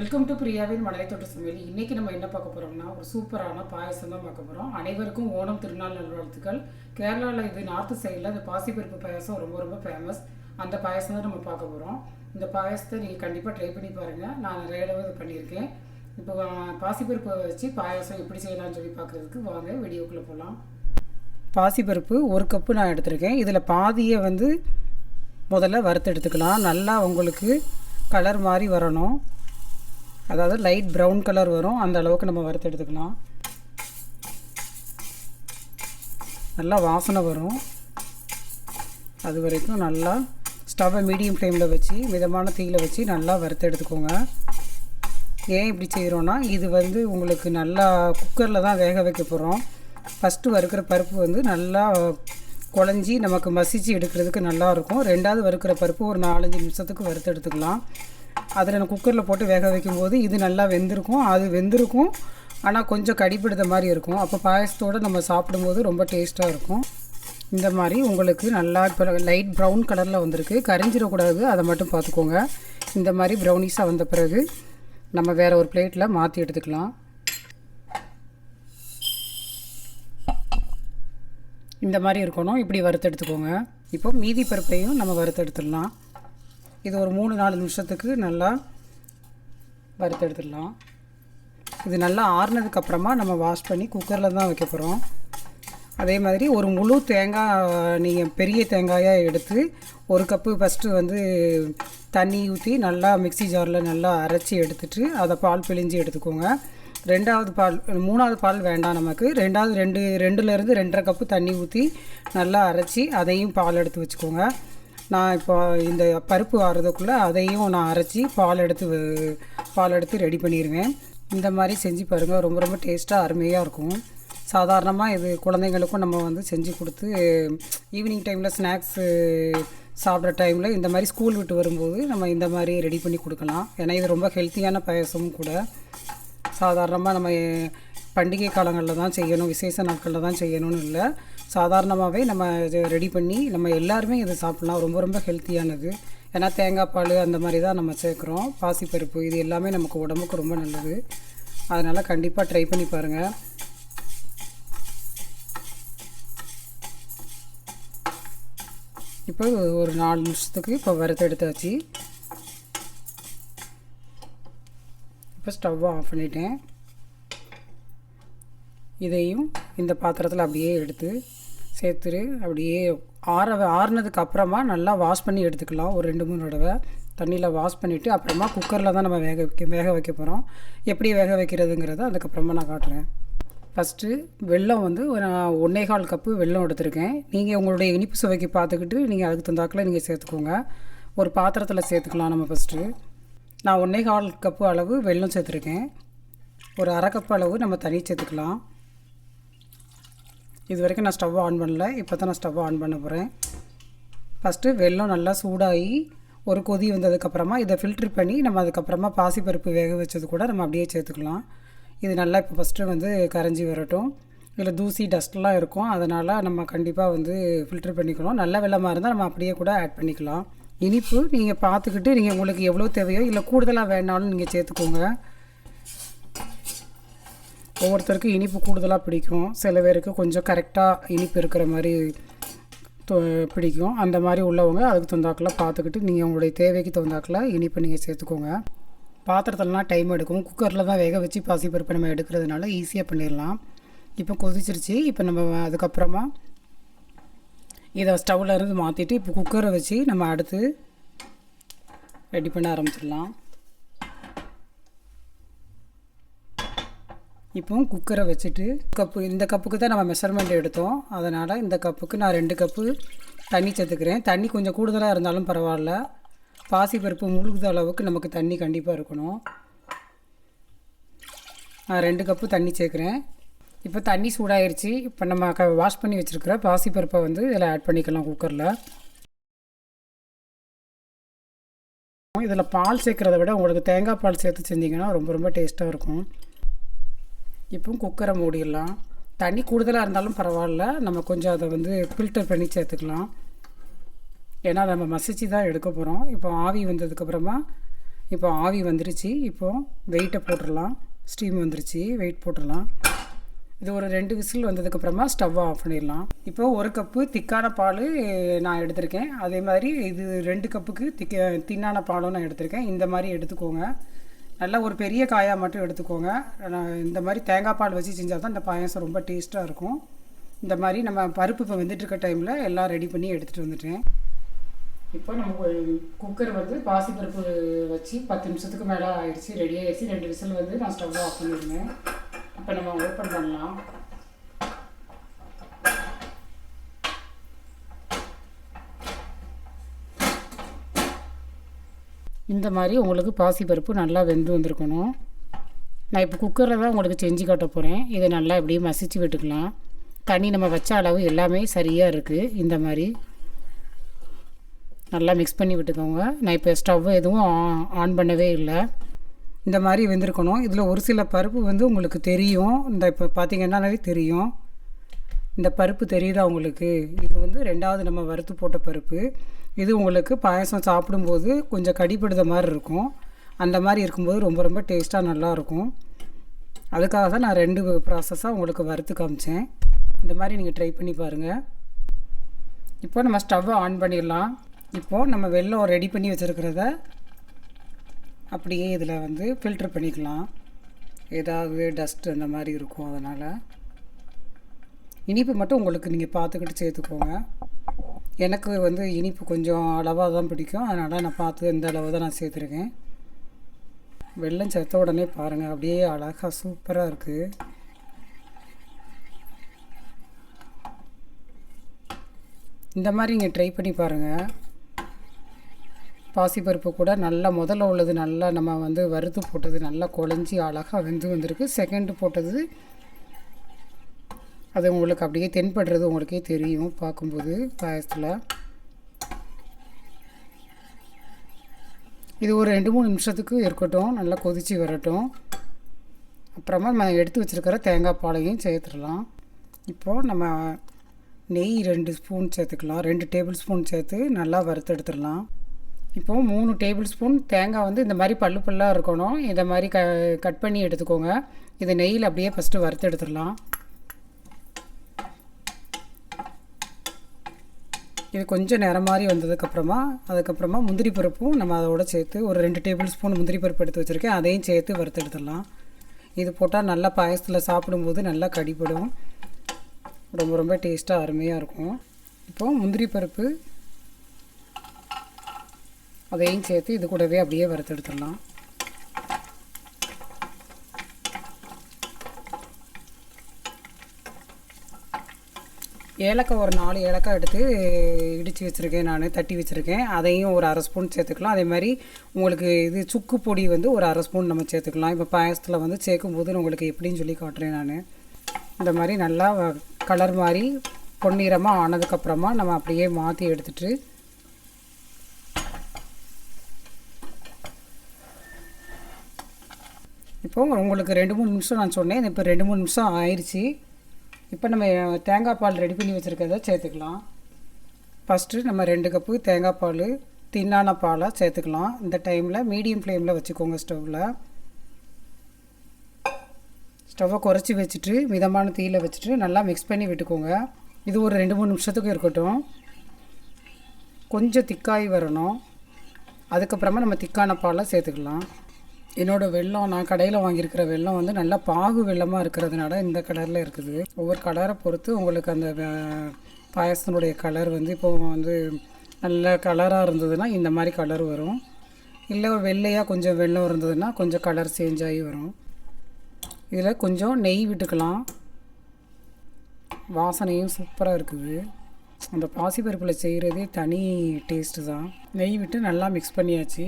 Welcome to பிரியாவின் மலரை தொட்டு சமையல் இன்றைக்கி நம்ம என்ன பார்க்க போகிறோம்னா ஒரு சூப்பரான பாயசம் தான் பார்க்க போகிறோம் அனைவருக்கும் ஓணம் திருநாள் நல்வாழ்த்துக்கள். கேரளாவில் இது நார்த்து சைடில் அந்த பாசிப்பருப்பு பாயசம் ரொம்ப ரொம்ப ஃபேமஸ் அந்த பாயாசம் தான் நம்ம பார்க்க போகிறோம் இந்த பாயசத்தை நீங்கள் கண்டிப்பாக ட்ரை பண்ணி பாருங்கள் நான் நிறைய தடவை இது பண்ணியிருக்கேன். இப்போ பாசிப்பருப்பை வச்சு பாயாசம் எப்படி செய்யலாம்னு சொல்லி பார்க்குறதுக்கு வாங்க வீடியோக்குள்ளே போகலாம் பாசிப்பருப்பு ஒரு கப்பு நான் எடுத்திருக்கேன். இதில் பாதியை வந்து முதல்ல வறுத்து எடுத்துக்கலாம். நல்லா உங்களுக்கு கலர் மாதிரி வரணும். அதாவது லைட் ப்ரௌன் கலர் வரும். அந்த அளவுக்கு நம்ம வறுத்து எடுத்துக்கலாம். நல்லா வாசனை வரும். அது வரைக்கும் நல்லா ஸ்டவ்வை மீடியம் ஃப்ளேமில் வச்சு மிதமான தீயில் வச்சு நல்லா வறுத்து எடுத்துக்கோங்க. ஏன் இப்படி செய்கிறோன்னா இது வந்து உங்களுக்கு நல்லா குக்கரில் தான் வேக வைக்க போகிறோம் ஃபஸ்ட்டு வறுக்கிற பருப்பு வந்து நல்லா குழஞ்சி நமக்கு மசிச்சு எடுக்கிறதுக்கு நல்லாயிருக்கும் ரெண்டாவது வறுக்கிற பருப்பு ஒரு நாலஞ்சு நிமிஷத்துக்கு வறுத்து எடுத்துக்கலாம். அதில் நான் குக்கரில் போட்டு வேக வைக்கும்போது இது நல்லா வெந்திருக்கும். அது வெந்திருக்கும். ஆனால் கொஞ்சம் கடிப்பிடுத மாதிரி இருக்கும். அப்போ பாயசத்தோடு நம்ம சாப்பிடும்போது ரொம்ப டேஸ்ட்டாக இருக்கும். இந்த மாதிரி உங்களுக்கு நல்லா இப்போ லைட் ப்ரௌன் கலரில் வந்திருக்கு. கரிஞ்சிடக்கூடாது. அதை மட்டும் பார்த்துக்கோங்க. இந்த மாதிரி ப்ரௌனிஸாக வந்த பிறகு நம்ம வேறு ஒரு பிளேட்டில் மாற்றி எடுத்துக்கலாம். இந்த மாதிரி இருக்கணும். இப்படி வறுத்து எடுத்துக்கோங்க இப்போ மீதி பருப்பையும் நம்ம வறுத்து எடுத்துடலாம் இது ஒரு மூணு நாலு நிமிஷத்துக்கு நல்லா வறுத்து எடுத்துடலாம் இது நல்லா ஆறுனதுக்கப்புறமா நம்ம வாஷ் பண்ணி குக்கரில் தான் வைக்க போகிறோம் அதே மாதிரி ஒரு முழு தேங்காய் நீங்கள் பெரிய தேங்காயாக எடுத்து ஒரு கப்பு ஃபஸ்ட்டு வந்து தண்ணி ஊற்றி நல்லா மிக்ஸி ஜாரில் நல்லா அரைச்சி எடுத்துட்டு அதை பால் பிழிஞ்சு எடுத்துக்கோங்க. ரெண்டாவது பால் மூணாவது பால் வேண்டாம் நமக்கு. ரெண்டாவது ரெண்டு ரெண்டுலேருந்து ரெண்டரை கப்பு தண்ணி ஊற்றி நல்லா அரைச்சி அதையும் பால் எடுத்து வச்சுக்கோங்க. நான் இப்போ இந்த பருப்பு ஆறுறதுக்குள்ளே அதையும் நான் அரைச்சி பால் எடுத்து வ- பால் எடுத்து ரெடி பண்ணிடுவேன் இந்த மாதிரி செஞ்சு பாருங்கள் ரொம்ப ரொம்ப டேஸ்ட்டாக அருமையாக இருக்கும். சாதாரணமாக இது குழந்தைங்களுக்கும் நம்ம வந்து செஞ்சு கொடுத்து ஈவினிங் டைமில் ஸ்நாக்ஸு சாப்பிட்ற டைமில் இந்த மாதிரி ஸ்கூல் விட்டு வரும்போது நம்ம இந்த மாதிரி ரெடி பண்ணி கொடுக்கலாம். ஏன்னா இது ரொம்ப ஹெல்த்தியான பாயசமும் கூட. சாதாரணமாக நம்ம பண்டிகை காலங்களில் தான் செய்யணும். விசேஷ நாட்களில் தான் செய்யணும்னு இல்லை. சாதாரணமாகவே நம்ம இது ரெடி பண்ணி நம்ம எல்லாருமே இதை சாப்பிட்லாம். ரொம்ப ரொம்ப ஹெல்த்தியானது ஏன்னா தேங்காய் பால் அந்த மாதிரி தான் நம்ம சேர்க்குறோம். பாசிப்பருப்பு இது எல்லாமே நமக்கு உடம்புக்கு ரொம்ப நல்லது. அதனால் கண்டிப்பாக ட்ரை பண்ணி பாருங்கள் இப்போ ஒரு நாலு நிமிஷத்துக்கு இப்போ வறுத்து எடுத்தாச்சு. இப்போ ஸ்டவ் ஆஃப் பண்ணிட்டேன். இதையும் இந்த பாத்திரத்தில் அப்படியே எடுத்து சேர்த்துரு. அப்படியே ஆற ஆறுனதுக்கு அப்புறமா நல்லா வாஷ் பண்ணி எடுத்துக்கலாம். ஒரு ரெண்டு மூணு தடவை. தண்ணியில் வாஷ் பண்ணிவிட்டு அப்புறமா குக்கரில் தான் நம்ம வேக வைக்க வேக வைக்க போகிறோம் எப்படி வேக வைக்கிறதுங்கிறத அதுக்கப்புறமா நான் காட்டுறேன். ஃபஸ்ட்டு வெல்லம் வந்து ஒரு நான் ஒன்றே கால் கப்பு வெல்லம் எடுத்திருக்கேன். நீங்கள் உங்களுடைய இனிப்பு சுவைக்கு பார்த்துக்கிட்டு நீங்கள் அதுக்கு தந்தாக்கில் நீங்கள் சேர்த்துக்கோங்க. ஒரு பாத்திரத்தில் சேர்த்துக்கலாம் நம்ம ஃபஸ்ட்டு நான் ஒன்றே கால் கப்பு அளவு வெல்லம் சேர்த்துருக்கேன். ஒரு அரை கப் அளவு நம்ம தண்ணி சேர்த்துக்கலாம். இது வரைக்கும் நான் ஸ்டவ் ஆன் பண்ணல. இப்போ தான் நான் ஸ்டவ் ஆன் பண்ண போகிறேன் ஃபஸ்ட்டு வெல்லம் நல்லா சூடாகி ஒரு கொதி வந்ததுக்கப்புறமா இதை ஃபில்ட்ரு பண்ணி நம்ம அதுக்கப்புறமா பாசிப்பருப்பு வேக வச்சது கூட நம்ம அப்படியே சேர்த்துக்கலாம். இது நல்லா இப்போ ஃபஸ்ட்டு வந்து கரைஞ்சி வரட்டும். இதில் தூசி டஸ்ட்லாம் இருக்கும். அதனால் நம்ம கண்டிப்பாக வந்து ஃபில்ட்ரு பண்ணிக்கணும். நல்ல வெள்ளமாக இருந்தால் நம்ம அப்படியே கூட ஆட் பண்ணிக்கலாம். இனிப்பு நீங்கள் பார்த்துக்கிட்டு நீங்கள் உங்களுக்கு எவ்வளோ தேவையோ இல்லை கூடுதலாக வேணாலும் நீங்கள் சேர்த்துக்கோங்க. ஒவ்வொருத்தருக்கும் இனிப்பு கூடுதலாக பிடிக்கும். சில பேருக்கு கொஞ்சம் கரெக்டாக இனிப்பு இருக்கிற மாதிரி தொ- பிடிக்கும். அந்த மாதிரி உள்ளவங்க அதுக்கு தகுந்தாக்கில் பார்த்துக்கிட்டு நீங்கள் உங்களுடைய தேவைக்கு தகுந்தாக்கில் இனிப்பை நீங்கள் சேர்த்துக்கோங்க. பாத்திரத்துலலாம் டைம் எடுக்கும். குக்கரில் தான் வேக வச்சு பாசிப்பருப்பு நம்ம எடுக்கிறதுனால ஈஸியாக பண்ணிடலாம். இப்போ கொதிச்சிருச்சு. இப்போ நம்ம அதுக்கப்புறமா இதை ஸ்டவ்வில் இருந்து மாற்றிட்டு இப்போ குக்கரை வச்சு நம்ம அடுத்து ரெடி பண்ண ஆரம்பிச்சிடலாம். இப்போ குக்கரை வச்சுட்டு கப்பு இந்த கப்புக்கு தான் நம்ம மெஷர்மெண்ட் எடுத்தோம். அதனால் இந்த கப்புக்கு நான் ரெண்டு கப்பு தண்ணி சேர்த்துக்கிறேன். தண்ணி கொஞ்சம் கூடுதலாக இருந்தாலும் பரவாயில்ல. பாசிப்பருப்பு முழுகுத அளவுக்கு நமக்கு தண்ணி கண்டிப்பாக இருக்கணும். நான் ரெண்டு கப்பு தண்ணி சேர்க்குறேன். இப்போ தண்ணி சூடாயிருச்சு. இப்போ நம்ம க வாஷ் பண்ணி வச்சுருக்கிற பாசிப்பருப்பை வந்து இதில் ஆட் பண்ணிக்கலாம் குக்கரில் இதில் பால் சேர்க்குறத விட உங்களுக்கு தேங்காய் பால் சேர்த்து செஞ்சிங்கன்னா ரொம்ப ரொம்ப டேஸ்ட்டாக இருக்கும். இப்போ குக்கரை மூடிடலாம். தண்ணி கூடுதலாக இருந்தாலும் பரவாயில்ல. நம்ம கொஞ்சம் அதை வந்து ஃபில்டர் பண்ணி சேர்த்துக்கலாம். ஏன்னா நம்ம மசிச்சு தான் எடுக்க போகிறோம் இப்போ ஆவி வந்ததுக்கப்புறமா இப்போ ஆவி வந்துருச்சு. இப்போது வெயிட்டை போட்டுடலாம். ஸ்டீம் வந்துருச்சு. வெயிட் போட்டுடலாம். இது ஒரு ரெண்டு விசில் வந்ததுக்கப்புறமா ஸ்டவ்வை ஆஃப் பண்ணிடலாம். இப்போ ஒரு கப்பு திக்கான பால் நான் எடுத்திருக்கேன். அதே மாதிரி இது ரெண்டு கப்புக்கு திக்க தின்னான பாலும் நான் எடுத்திருக்கேன். இந்த மாதிரி எடுத்துக்கோங்க. நல்லா ஒரு பெரிய காயாக மட்டும் எடுத்துக்கோங்க. நான் இந்த மாதிரி தேங்காய் பால் வச்சு செஞ்சால் தான் இந்த பாயசம் ரொம்ப டேஸ்ட்டாக இருக்கும். இந்த மாதிரி நம்ம பருப்பு இப்போ வெந்துட்டுருக்க டைமில் எல்லாம் ரெடி பண்ணி எடுத்துகிட்டு வந்துட்டேன். இப்போ நம்ம குக்கர் வந்து பாசிப்பருப்பு வச்சு பத்து நிமிஷத்துக்கு மேலே ஆயிடுச்சு. ரெடி ஆயிடுச்சு. ரெண்டு விசில் வந்து நான் ஸ்டவ் ஆஃப் பண்ணிடுவேன். இப்போ நம்ம ஓப்பன் பண்ணலாம். இந்த மாதிரி உங்களுக்கு பாசிப்பருப்பு நல்லா வெந்து வந்திருக்கணும். நான் இப்போ குக்கரில் தான் உங்களுக்கு செஞ்சு காட்ட போகிறேன் இதை நல்லா இப்படியே மசிச்சு விட்டுக்கலாம். தண்ணி நம்ம வச்ச அளவு எல்லாமே சரியாக இருக்குது இந்த மாதிரி நல்லா மிக்ஸ் பண்ணி விட்டுக்கோங்க. நான் இப்போ ஸ்டவ் எதுவும் ஆ- ஆன் பண்ணவே இல்லை. இந்த மாதிரி வெந்திருக்கணும். இதில் ஒரு சில பருப்பு வந்து உங்களுக்கு தெரியும். இந்த இப்போ பார்த்தீங்கன்னாலே தெரியும். இந்த பருப்பு தெரியுதா உங்களுக்கு? இது வந்து ரெண்டாவது நம்ம வறுத்து போட்ட பருப்பு. இது உங்களுக்கு பாயசம் சாப்பிடும்போது கொஞ்சம் கடிப்படுத மாதிரி இருக்கும். அந்த மாதிரி இருக்கும்போது ரொம்ப ரொம்ப டேஸ்ட்டாக நல்லாயிருக்கும். அதுக்காக தான் நான் ரெண்டு ப்ராசஸாக உங்களுக்கு வறுத்து காமிச்சேன். இந்த மாதிரி நீங்கள் ட்ரை பண்ணி பாருங்கள் இப்போ நம்ம ஸ்டவ்வை ஆன் பண்ணிடலாம். இப்போது நம்ம வெள்ளம் ரெடி பண்ணி வச்சுருக்கிறத அப்படியே இதில் வந்து ஃபில்டர் பண்ணிக்கலாம். ஏதாவது டஸ்ட் அந்த மாதிரி இருக்கும் அதனால். இனிப்பு மட்டும் உங்களுக்கு நீங்கள் பார்த்துக்கிட்டு சேர்த்துக்கோங்க. எனக்கு வந்து இனிப்பு கொஞ்சம் அளவாக தான் பிடிக்கும். அதனால் நான் பார்த்து இந்த அளவு தான் நான் சேர்த்துருக்கேன். வெள்ளம் சேர்த்த உடனே பாருங்கள் அப்படியே அழகாக சூப்பராக இருக்குது இந்த மாதிரி இங்கே ட்ரை பண்ணி பாருங்கள் பாசிப்பருப்பு கூட நல்லா முதல்ல உள்ளது நல்லா நம்ம வந்து வறுத்து போட்டது நல்லா குழஞ்சி அழகாக வெந்து வந்திருக்கு. செகண்டு போட்டது அது உங்களுக்கு அப்படியே தென்படுறது உங்களுக்கே தெரியும் பார்க்கும்போது பாயசத்தில். இது ஒரு ரெண்டு மூணு நிமிஷத்துக்கு இருக்கட்டும் நல்லா கொதித்து வரட்டும். அப்புறமா நம்ம எடுத்து வச்சுருக்கிற தேங்காய் பாலையும் சேர்த்துடலாம். இப்போது நம்ம நெய் ரெண்டு ஸ்பூன் சேர்த்துக்கலாம். ரெண்டு டேபிள் ஸ்பூன் சேர்த்து நல்லா வறுத்து எடுத்துடலாம். இப்போது மூணு டேபிள் ஸ்பூன் தேங்காய் வந்து இந்த மாதிரி பல்லு பல்லாக இருக்கணும். இதை மாதிரி க கட் பண்ணி எடுத்துக்கோங்க. இதை நெய்யில் அப்படியே ஃபஸ்ட்டு வறுத்து எடுத்துடலாம். இது கொஞ்சம் நேரம் மாதிரி வந்ததுக்கப்புறமா அதுக்கப்புறமா முந்திரி பருப்பும் நம்ம அதோட சேர்த்து ஒரு ரெண்டு டேபிள் ஸ்பூன் முந்திரி பருப்பு எடுத்து வச்சுருக்கேன். அதையும் சேர்த்து வறுத்து எடுத்துடலாம். இது போட்டால் நல்லா பாயசத்தில் சாப்பிடும்போது நல்லா கடிப்படும் ரொம்ப ரொம்ப டேஸ்ட்டாக அருமையாக இருக்கும். இப்போது முந்திரி பருப்பு அதையும் சேர்த்து இது கூடவே அப்படியே வறுத்து எடுத்துடலாம். ஏலக்காய் ஒரு நாலு ஏலக்காய் எடுத்து இடித்து வச்சுருக்கேன் நான் தட்டி வச்சுருக்கேன். அதையும் ஒரு அரை ஸ்பூன் சேர்த்துக்கலாம். அதே மாதிரி உங்களுக்கு இது சுக்கு பொடி வந்து ஒரு அரை ஸ்பூன் நம்ம சேர்த்துக்கலாம். இப்போ பாயசத்தில் வந்து சேர்க்கும்போது நான் உங்களுக்கு எப்படின்னு சொல்லி காட்டுறேன் நான். இந்த மாதிரி நல்லா கலர் மாதிரி பொன்னிறமாக ஆனதுக்கப்புறமா நம்ம அப்படியே மாற்றி எடுத்துட்டு இப்போ உங்களுக்கு ரெண்டு மூணு நிமிஷம் நான் சொன்னேன். இப்போ ரெண்டு மூணு நிமிஷம் ஆயிடுச்சு இப்போ நம்ம தேங்காய் பால் ரெடி பண்ணி வச்சுருக்கிறத சேர்த்துக்கலாம். ஃபஸ்ட்டு நம்ம ரெண்டு கப்பு தேங்காய் பால் தின்னான பாலாக சேர்த்துக்கலாம். இந்த டைமில் மீடியம் ஃப்ளேமில் வச்சுக்கோங்க ஸ்டவ்வில் ஸ்டவ்வை குறைச்சி வச்சுட்டு மிதமான தீயில் வச்சுட்டு நல்லா மிக்ஸ் பண்ணி விட்டுக்கோங்க. இது ஒரு ரெண்டு மூணு நிமிஷத்துக்கு இருக்கட்டும். கொஞ்சம் திக்காய் வரணும். அதுக்கப்புறமா நம்ம திக்கான பாலை சேர்த்துக்கலாம். என்னோடய வெல்லம் நான் கடையில் வாங்கியிருக்கிற வெல்லம் வந்து நல்லா பாகு வெள்ளமாக இருக்கிறதுனால இந்த கலரில் இருக்குது. ஒவ்வொரு கலரை பொறுத்து உங்களுக்கு அந்த பாயசத்தினுடைய பாயாசத்தினுடைய கலர் வந்து இப்போ வந்து நல்ல கலராக இருந்ததுன்னா இந்த மாதிரி கலர் வரும். இல்லை வெள்ளையாக கொஞ்சம் வெள்ளம் இருந்ததுன்னா கொஞ்சம் கலர் சேஞ்ச் ஆகி வரும். இதில் கொஞ்சம் நெய் விட்டுக்கலாம். வாசனையும் சூப்பராக இருக்குது. அந்த பாசிப்பருப்பில் செய்கிறதே தனி டேஸ்ட்டு தான். நெய் விட்டு நல்லா மிக்ஸ் பண்ணியாச்சு.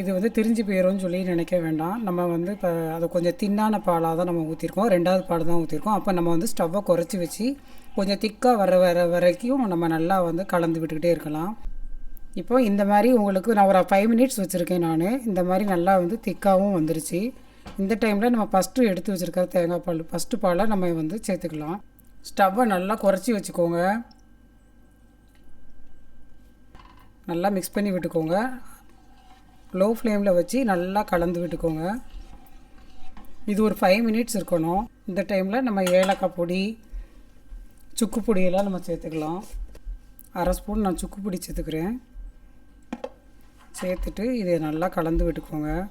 இது வந்து திரிஞ்சு போயிடும்னு சொல்லி நினைக்க வேண்டாம். நம்ம வந்து இப்போ அதை கொஞ்சம் தின்னான பாலாக தான் நம்ம ஊற்றிருக்கோம் ரெண்டாவது பால் தான் ஊற்றிருக்கோம் அப்போ நம்ம வந்து ஸ்டவ்வை குறைச்சி வச்சு கொஞ்சம் திக்காக வர வர வரைக்கும் நம்ம நல்லா வந்து கலந்து விட்டுக்கிட்டே இருக்கலாம். இப்போ இந்த மாதிரி உங்களுக்கு நான் ஒரு ஃபைவ் மினிட்ஸ் வச்சுருக்கேன் நான். இந்த மாதிரி நல்லா வந்து திக்காகவும் வந்துருச்சு. இந்த டைமில் நம்ம ஃபஸ்ட்டு எடுத்து வச்சுருக்க தேங்காய் பால் ஃபஸ்ட்டு பாலை நம்ம வந்து சேர்த்துக்கலாம். ஸ்டவ்வை நல்லா குறைச்சி வச்சுக்கோங்க. நல்லா மிக்ஸ் பண்ணி விட்டுக்கோங்க. லோ ஃப்ளேமில் வச்சு நல்லா கலந்து விட்டுக்கோங்க. இது ஒரு ஃபைவ் மினிட்ஸ் இருக்கணும். இந்த டைமில் நம்ம ஏலக்காய் பொடி சுக்கு பொடியெல்லாம் நம்ம சேர்த்துக்கலாம். அரை ஸ்பூன் நான் சுக்கு பொடி சேர்த்துக்கிறேன். சேர்த்துட்டு இதை நல்லா கலந்து விட்டுக்கோங்க.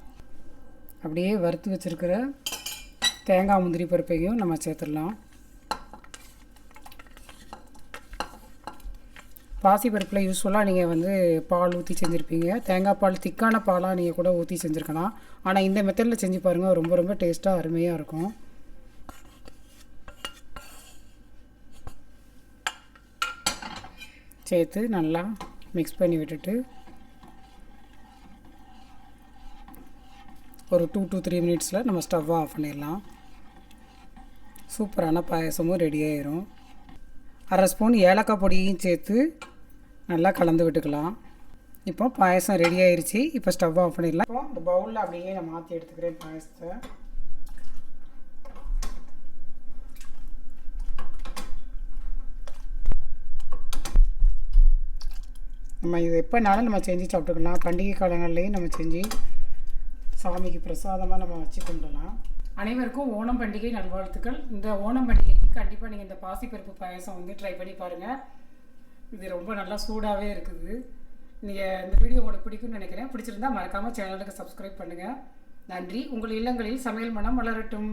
அப்படியே வறுத்து வச்சுருக்கிற தேங்காய் முந்திரி பருப்பையும் நம்ம சேர்த்துடலாம். பாசி பருப்பில் யூஸ்ஃபுல்லாக நீங்கள் வந்து பால் ஊற்றி செஞ்சுருப்பீங்க. தேங்காய் பால் திக்கான பாலாக நீங்கள் கூட ஊற்றி செஞ்சுருக்கலாம். ஆனால் இந்த மெத்தடில் செஞ்சு பாருங்கள் ரொம்ப ரொம்ப டேஸ்ட்டாக அருமையாக இருக்கும். சேர்த்து நல்லா மிக்ஸ் பண்ணி விட்டுட்டு ஒரு டூ டூ த்ரீ மினிட்ஸில் நம்ம ஸ்டவ்வை ஆஃப் பண்ணிடலாம். சூப்பரான பாயசமும் ரெடி ஆயிரும் அரை ஸ்பூன் ஏலக்காய் பொடியும் சேர்த்து நல்லா கலந்து விட்டுக்கலாம். இப்போ பாயசம் ரெடி ஆயிடுச்சு இப்போ ஸ்டவ் ஆஃப் பண்ணிடலாம். இப்போ இந்த பவுலில் அப்படியே நான் மாற்றி எடுத்துக்கிறேன் பாயசத்தை. நம்ம இது எப்போனாலும் நம்ம செஞ்சு சாப்பிட்டுக்கலாம். பண்டிகை காலங்கள்லேயும் நம்ம செஞ்சு சாமிக்கு பிரசாதமாக நம்ம வச்சு கொண்டுலாம் அனைவருக்கும் ஓணம் பண்டிகை நல்வாழ்த்துக்கள். இந்த ஓணம் பண்டிகைக்கு கண்டிப்பாக நீங்கள் இந்த பாசிப்பருப்பு பாயசம் வந்து ட்ரை பண்ணி பாருங்கள் இது ரொம்ப நல்லா சூடாகவே இருக்குது. நீங்கள் இந்த வீடியோ உங்களுக்கு பிடிக்கும்னு நினைக்கிறேன். பிடிச்சிருந்தா மறக்காமல் சேனலுக்கு சப்ஸ்கிரைப் பண்ணுங்கள் நன்றி. உங்கள் இல்லங்களில் சமையல் மனம் வளரட்டும்.